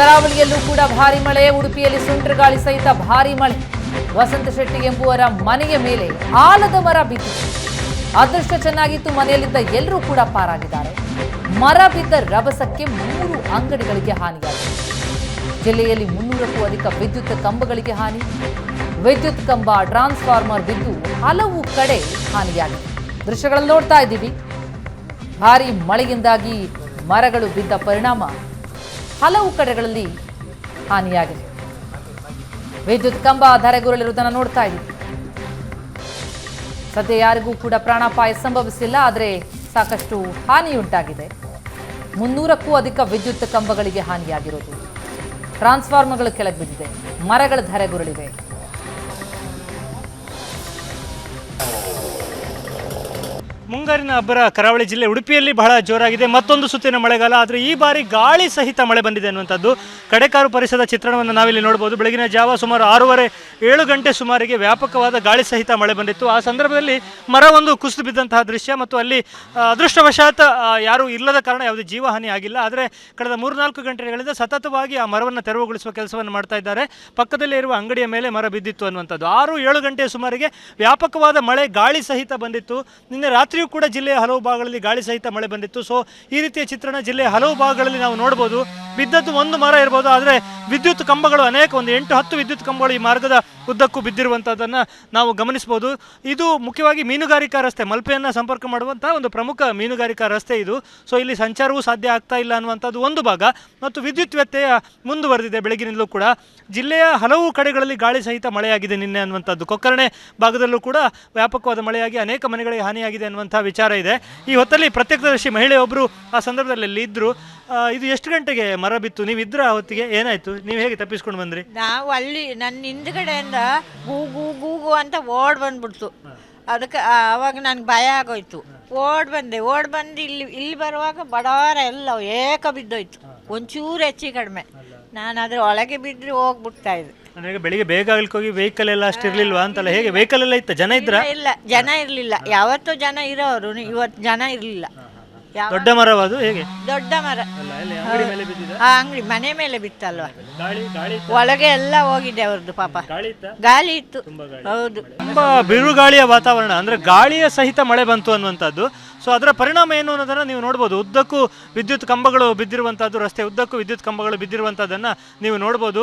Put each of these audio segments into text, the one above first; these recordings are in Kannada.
ಕರಾವಳಿಯಲ್ಲೂ ಕೂಡ ಭಾರಿ ಮಳೆ, ಉಡುಪಿಯಲ್ಲಿ ಸುಂಟರಗಾಳಿ ಸಹಿತ ಭಾರಿ ಮಳೆ. ವಸಂತ ಶೆಟ್ಟಿ ಎಂಬುವರ ಮನೆಯ ಮೇಲೆ ಆಲದ ಮರ ಬಿದ್ದು ಅದೃಷ್ಟ ಚೆನ್ನಾಗಿತ್ತು, ಮನೆಯಲ್ಲಿದ್ದ ಎಲ್ಲರೂ ಕೂಡ ಪಾರಾಗಿದ್ದಾರೆ. ಮರ ಬಿದ್ದ ರಭಸಕ್ಕೆ ಮೂರು ಅಂಗಡಿಗಳಿಗೆ ಹಾನಿಯಾಗಿದೆ. ಜಿಲ್ಲೆಯಲ್ಲಿ ಮುನ್ನೂರಕ್ಕೂ ಅಧಿಕ ವಿದ್ಯುತ್ ಕಂಬಗಳಿಗೆ ಹಾನಿ. ವಿದ್ಯುತ್ ಕಂಬ ಟ್ರಾನ್ಸ್ಫಾರ್ಮರ್ ಬಿದ್ದು ಹಲವು ಕಡೆ ಹಾನಿಯಾಗಿದೆ. ದೃಶ್ಯಗಳಲ್ಲಿ ನೋಡ್ತಾ ಇದ್ದೀವಿ. ಭಾರಿ ಮಳೆಯಿಂದಾಗಿ ಮರಗಳು ಬಿದ್ದ ಪರಿಣಾಮ ಹಲವು ಕಡೆಗಳಲ್ಲಿ ಹಾನಿಯಾಗಿದೆ. ವಿದ್ಯುತ್ ಕಂಬ ಧರೆಗುರುಳಿರುವುದನ್ನು ನೋಡ್ತಾ ಇದ್ದೀವಿ ಸದ್ಯ ಯಾರಿಗೂ ಕೂಡ ಪ್ರಾಣಾಪಾಯ ಸಂಭವಿಸಿಲ್ಲ, ಆದರೆ ಸಾಕಷ್ಟು ಹಾನಿಯುಂಟಾಗಿದೆ. ಮುನ್ನೂರಕ್ಕೂ ಅಧಿಕ ವಿದ್ಯುತ್ ಕಂಬಗಳಿಗೆ ಹಾನಿಯಾಗಿರೋದು. ಟ್ರಾನ್ಸ್ಫಾರ್ಮರ್ಗಳು ಕೆಳಗೆ ಬಿದ್ದಿದೆ. ಮರಗಳ ಧರೆಗುರುಳಿವೆ. ಮುಂಗಾರಿನ ಅಬ್ಬರ ಕರಾವಳಿ ಜಿಲ್ಲೆ ಉಡುಪಿಯಲ್ಲಿ ಬಹಳ ಜೋರಾಗಿದೆ. ಮತ್ತೊಂದು ಸುತ್ತಿನ ಮಳೆಗಾಲ. ಆದರೆ ಈ ಬಾರಿ ಗಾಳಿ ಸಹಿತ ಮಳೆ ಬಂದಿದೆ ಅನ್ನುವಂಥದ್ದು ಕಡೆಕಾರು ಪರಿಸರದ ಚಿತ್ರಣವನ್ನು ನಾವಿಲ್ಲಿ ನೋಡಬಹುದು ಬೆಳಗಿನ ಜಾವ ಸುಮಾರು ಆರೂವರೆ, ಏಳು ಗಂಟೆ ಸುಮಾರಿಗೆ ವ್ಯಾಪಕವಾದ ಗಾಳಿ ಸಹಿತ ಮಳೆ ಬಂದಿತ್ತು. ಆ ಸಂದರ್ಭದಲ್ಲಿ ಮರ ಒಂದು ಕುಸಿದು ಬಿದ್ದಂತಹ ದೃಶ್ಯ ಮತ್ತು ಅಲ್ಲಿ ಅದೃಷ್ಟವಶಾತ್ ಯಾರೂ ಇಲ್ಲದ ಕಾರಣ ಯಾವುದೇ ಜೀವಹಾನಿ ಆಗಿಲ್ಲ. ಆದರೆ ಕಳೆದ ಮೂರ್ನಾಲ್ಕು ಗಂಟೆಗಳಿಂದ ಸತತವಾಗಿ ಆ ಮರವನ್ನು ತೆರವುಗೊಳಿಸುವ ಕೆಲಸವನ್ನು ಮಾಡ್ತಾ ಇದ್ದಾರೆ. ಪಕ್ಕದಲ್ಲೇ ಇರುವ ಅಂಗಡಿಯ ಮೇಲೆ ಮರ ಬಿದ್ದಿತ್ತು ಅನ್ನುವಂಥದ್ದು. ಆರು, ಏಳು ಗಂಟೆ ಸುಮಾರಿಗೆ ವ್ಯಾಪಕವಾದ ಮಳೆ, ಗಾಳಿ ಸಹಿತ ಬಂದಿತ್ತು. ನಿನ್ನೆ ಕೂಡ ಜಿಲ್ಲೆಯ ಹಲವು ಭಾಗಗಳಲ್ಲಿ ಗಾಳಿ ಸಹಿತ ಮಳೆ ಬಂದಿತ್ತು. ಸೊ ಈ ರೀತಿಯ ಚಿತ್ರಣ ಜಿಲ್ಲೆಯ ಹಲವು ಭಾಗಗಳಲ್ಲಿ ನಾವು ನೋಡಬಹುದು ಬಿದ್ದದ್ದು ಒಂದು ಮರ ಇರ್ಬೋದು, ಆದರೆ ವಿದ್ಯುತ್ ಕಂಬಗಳು, ಅನೇಕ ಒಂದು ಎಂಟು ಹತ್ತು ವಿದ್ಯುತ್ ಕಂಬಗಳು ಈ ಮಾರ್ಗದ ಉದ್ದಕ್ಕೂ ಬಿದ್ದಿರುವಂಥದ್ದನ್ನು ನಾವು ಗಮನಿಸ್ಬೋದು ಇದು ಮುಖ್ಯವಾಗಿ ಮೀನುಗಾರಿಕಾ ರಸ್ತೆ, ಮಲ್ಪೆಯನ್ನು ಸಂಪರ್ಕ ಮಾಡುವಂಥ ಒಂದು ಪ್ರಮುಖ ಮೀನುಗಾರಿಕಾ ರಸ್ತೆ ಇದು. ಸೊ ಇಲ್ಲಿ ಸಂಚಾರವೂ ಸಾಧ್ಯ ಆಗ್ತಾ ಇಲ್ಲ ಅನ್ನುವಂಥದ್ದು ಒಂದು ಭಾಗ. ಮತ್ತು ವಿದ್ಯುತ್ ವ್ಯತ್ಯಯ ಮುಂದುವರೆದಿದೆ ಬೆಳಗಿನಿಂದಲೂ ಕೂಡ. ಜಿಲ್ಲೆಯ ಹಲವು ಕಡೆಗಳಲ್ಲಿ ಗಾಳಿ ಸಹಿತ ಮಳೆಯಾಗಿದೆ ನಿನ್ನೆ ಅನ್ನುವಂಥದ್ದು. ಕೊಕ್ಕರಣೆ ಭಾಗದಲ್ಲೂ ಕೂಡ ವ್ಯಾಪಕವಾದ ಮಳೆಯಾಗಿ ಅನೇಕ ಮನೆಗಳಿಗೆ ಹಾನಿಯಾಗಿದೆ ಅನ್ನುವಂಥ ವಿಚಾರ ಇದೆ. ಈ ಹೊತ್ತಲ್ಲಿ ಪ್ರತ್ಯಕ್ಷದರ್ಶಿ ಮಹಿಳೆಯೊಬ್ಬರು ಆ ಸಂದರ್ಭದಲ್ಲಿ ಇದ್ದರು. ಇದು ಎಷ್ಟು ಗಂಟೆಗೆ ಮರ ಬಿತ್ತು? ನೀವು ಇದ್ರ ಅವತ್ತಿಗೆ ಹೊತ್ತಿಗೆ? ಏನಾಯ್ತು? ನೀವು ಹೇಗೆ ತಪ್ಪಿಸ್ಕೊಂಡು ಬಂದ್ರಿ? ನಾವು ಅಲ್ಲಿ ನನ್ನ ಹಿಂದ್ಗಡೆಯಿಂದ ಗೂಗು ಗೂಗು ಅಂತ ಓಡ್ ಬಂದ್ಬಿಡ್ತು. ಅದಕ್ಕೆ ಆವಾಗ ನನಗೆ ಭಯ ಆಗೋಯ್ತು. ಓಡ್ ಬಂದೆ. ಓಡ್ ಬಂದು ಇಲ್ಲಿ ಇಲ್ಲಿ ಬರುವಾಗ ಬಡವರ ಎಲ್ಲ ಏಕ ಬಿದ್ದೋಯ್ತು. ಒಂಚೂರು ಹೆಚ್ಚು ಕಡಿಮೆ. ನಾನು ಅದ್ರ ಒಳಗೆ ಬಿದ್ದರೆ ಹೋಗ್ಬಿಡ್ತಾ ಇದ್ದೆ. ಅಂದ್ರೆ ಈಗ ಬೆಳಿಗ್ಗೆ ಬೇಗ ಆಗ್ಲಿಕ್ಕೆ ಹೋಗಿ ವೆಹಿಕಲ್ ಎಲ್ಲ ಅಷ್ಟು ಇರ್ಲಿಲ್ವಾ ಅಂತಲ್ಲ? ಹೇಗೆ? ವೆಹಿಕಲ್ ಎಲ್ಲ ಇತ್ತ? ಜನ ಇದ್ರ? ಇಲ್ಲ, ಇಲ್ಲ. ಜನ ಇರಲಿಲ್ಲ. ಯಾವತ್ತೂ ಜನ ಇರೋರು. ಇವತ್ತು ಜನ ಇರಲಿಲ್ಲ. ಯಾವ ದೊಡ್ಡ ಮರವಾದು ಹೇಗೆ? ದೊಡ್ಡ ಮರ. ಅಂಗಡಿ ಮೇಲೆ ಬಿದ್ದಿದೆ? ಆ ಅಂಗಡಿ ಮನೆ ಮೇಲೆ ಬಿತ್ತಲ್ವಾ? ಗಾಳಿ ಗಾಳಿ ಒಳಗೆ ಎಲ್ಲ ಹೋಗಿದೆ ಅವ್ರದ್ದು ಪಾಪ. ಗಾಳಿ ಇತ್ತ? ಗಾಳಿ ಇತ್ತು. ಹೌದು. ತುಂಬಾ ಬಿರುಗಾಳಿಯ ವಾತಾವರಣ ಅಂದ್ರೆ ಗಾಳಿಯ ಸಹಿತ ಮಳೆ ಬಂತು ಅನ್ನುವಂಥದ್ದು. ಸೊ ಅದರ ಪರಿಣಾಮ ಏನು ಅನ್ನೋದನ್ನು ನೀವು ನೋಡ್ಬೋದು. ಉದ್ದಕ್ಕೂ ವಿದ್ಯುತ್ ಕಂಬಗಳು ಬಿದ್ದಿರುವಂಥದ್ದು ರಸ್ತೆ, ಉದ್ದಕ್ಕೂ ವಿದ್ಯುತ್ ಕಂಬಗಳು ಬಿದ್ದಿರುವಂಥದ್ದನ್ನು ನೀವು ನೋಡ್ಬೋದು.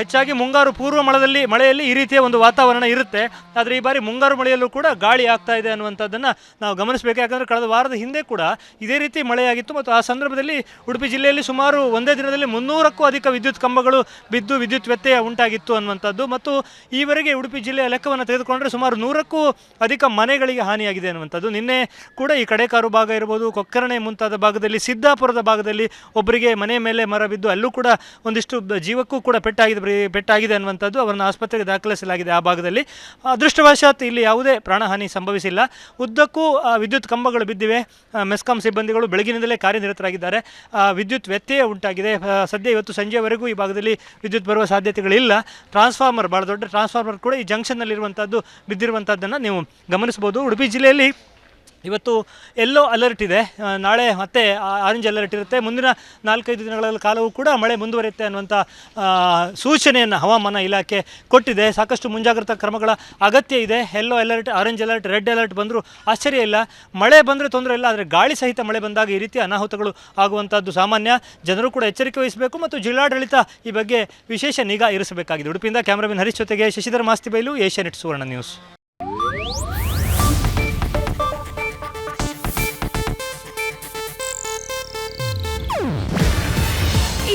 ಹೆಚ್ಚಾಗಿ ಮುಂಗಾರು ಪೂರ್ವ ಮಳದಲ್ಲಿ, ಮಳೆಯಲ್ಲಿ ಈ ರೀತಿಯ ಒಂದು ವಾತಾವರಣ ಇರುತ್ತೆ. ಆದರೆ ಈ ಬಾರಿ ಮುಂಗಾರು ಮಳೆಯಲ್ಲೂ ಕೂಡ ಗಾಳಿ ಆಗ್ತಾ ಇದೆ ಅನ್ನುವಂಥದ್ದನ್ನು ನಾವು ಗಮನಿಸಬೇಕು. ಯಾಕಂದರೆ ಕಳೆದ ವಾರದ ಹಿಂದೆ ಕೂಡ ಇದೇ ರೀತಿ ಮಳೆಯಾಗಿತ್ತು ಮತ್ತು ಆ ಸಂದರ್ಭದಲ್ಲಿ ಉಡುಪಿ ಜಿಲ್ಲೆಯಲ್ಲಿ ಸುಮಾರು ಒಂದೇ ದಿನದಲ್ಲಿ ಮುನ್ನೂರಕ್ಕೂ ಅಧಿಕ ವಿದ್ಯುತ್ ಕಂಬಗಳು ಬಿದ್ದು ವಿದ್ಯುತ್ ವ್ಯತ್ಯಯ ಉಂಟಾಗಿತ್ತು ಅನ್ನುವಂಥದ್ದು ಮತ್ತು ಈವರೆಗೆ ಉಡುಪಿ ಜಿಲ್ಲೆಯ ಲೆಕ್ಕವನ್ನು ತೆಗೆದುಕೊಂಡರೆ ಸುಮಾರು ನೂರಕ್ಕೂ ಅಧಿಕ ಮನೆಗಳಿಗೆ ಹಾನಿಯಾಗಿದೆ ಅನ್ನುವಂಥದ್ದು ನಿನ್ನೆ ಕೂಡ ಈ ಕಡೆಕಾರು ಭಾಗ ಇರ್ಬೋದು, ಕೊಕ್ಕರಣೆ ಮುಂತಾದ ಭಾಗದಲ್ಲಿ, ಸಿದ್ದಾಪುರದ ಭಾಗದಲ್ಲಿ ಒಬ್ಬರಿಗೆ ಮನೆ ಮೇಲೆ ಮರ ಬಿದ್ದು ಅಲ್ಲೂ ಕೂಡ ಒಂದಿಷ್ಟು ಜೀವಕ್ಕೂ ಕೂಡ ಪೆಟ್ಟಾಗಿದೆ ಪೆಟ್ಟಾಗಿದೆ ಅನ್ನುವಂಥದ್ದು ಅವರನ್ನು ಆಸ್ಪತ್ರೆಗೆ ದಾಖಲಿಸಲಾಗಿದೆ ಆ ಭಾಗದಲ್ಲಿ. ಅದೃಷ್ಟವಶಾತ್ ಇಲ್ಲಿ ಯಾವುದೇ ಪ್ರಾಣಹಾನಿ ಸಂಭವಿಸಿಲ್ಲ. ಉದ್ದಕ್ಕೂ ವಿದ್ಯುತ್ ಕಂಬಗಳು ಬಿದ್ದಿವೆ. ಮೆಸ್ಕಾಂ ಸಿಬ್ಬಂದಿಗಳು ಬೆಳಗಿನಿಂದಲೇ ಕಾರ್ಯನಿರತರಾಗಿದ್ದಾರೆ. ವಿದ್ಯುತ್ ವ್ಯತ್ಯಯ ಉಂಟಾಗಿದೆ. ಸದ್ಯ ಇವತ್ತು ಸಂಜೆವರೆಗೂ ಈ ಭಾಗದಲ್ಲಿ ವಿದ್ಯುತ್ ಬರುವ ಸಾಧ್ಯತೆಗಳಿಲ್ಲ. ಟ್ರಾನ್ಸ್ಫಾರ್ಮರ್, ಭಾಳ ದೊಡ್ಡ ಟ್ರಾನ್ಸ್ಫಾರ್ಮರ್ ಕೂಡ ಈ ಜಂಕ್ಷನ್ನಲ್ಲಿರುವಂಥದ್ದು ಬಿದ್ದಿರುವಂಥದ್ದನ್ನು ನೀವು ಗಮನಿಸ್ಬೋದು ಉಡುಪಿ ಜಿಲ್ಲೆಯಲ್ಲಿ ಇವತ್ತು ಎಲ್ಲೋ ಅಲರ್ಟ್ ಇದೆ. ನಾಳೆ ಮತ್ತೆ ಆರೆಂಜ್ ಅಲರ್ಟ್ ಇರುತ್ತೆ. ಮುಂದಿನ ನಾಲ್ಕೈದು ದಿನಗಳಲ್ಲಿ ಕಾಲವೂ ಕೂಡ ಮಳೆ ಮುಂದುವರಿಯುತ್ತೆ ಅನ್ನುವಂಥ ಸೂಚನೆಯನ್ನು ಹವಾಮಾನ ಇಲಾಖೆ ಕೊಟ್ಟಿದೆ. ಸಾಕಷ್ಟು ಮುಂಜಾಗ್ರತಾ ಕ್ರಮಗಳ ಅಗತ್ಯ ಇದೆ. Yellow alert orange alert red alert ಬಂದರೂ ಆಶ್ಚರ್ಯ ಇಲ್ಲ. ಮಳೆ ಬಂದರೆ ತೊಂದರೆ ಇಲ್ಲ, ಆದರೆ ಗಾಳಿ ಸಹಿತ ಮಳೆ ಬಂದಾಗ ಈ ರೀತಿ ಅನಾಹುತಗಳು ಆಗುವಂಥದ್ದು ಸಾಮಾನ್ಯ. ಜನರು ಕೂಡ ಎಚ್ಚರಿಕೆ ವಹಿಸಬೇಕು ಮತ್ತು ಜಿಲ್ಲಾಡಳಿತ ಈ ಬಗ್ಗೆ ವಿಶೇಷ ನಿಗಾ ಇರಿಸಬೇಕಾಗಿದೆ. ಉಡುಪಿಯಿಂದ ಕ್ಯಾಮ್ರಾಮನ್ ಹರೀಶ್ ಜೊತೆಗೆ ಶಶಿಧರ್ ಮಾಸ್ತಿ ಬೈಲು ಏಷ್ಯಾನೆಟ್ ಸುವರ್ಣ ನ್ಯೂಸ್.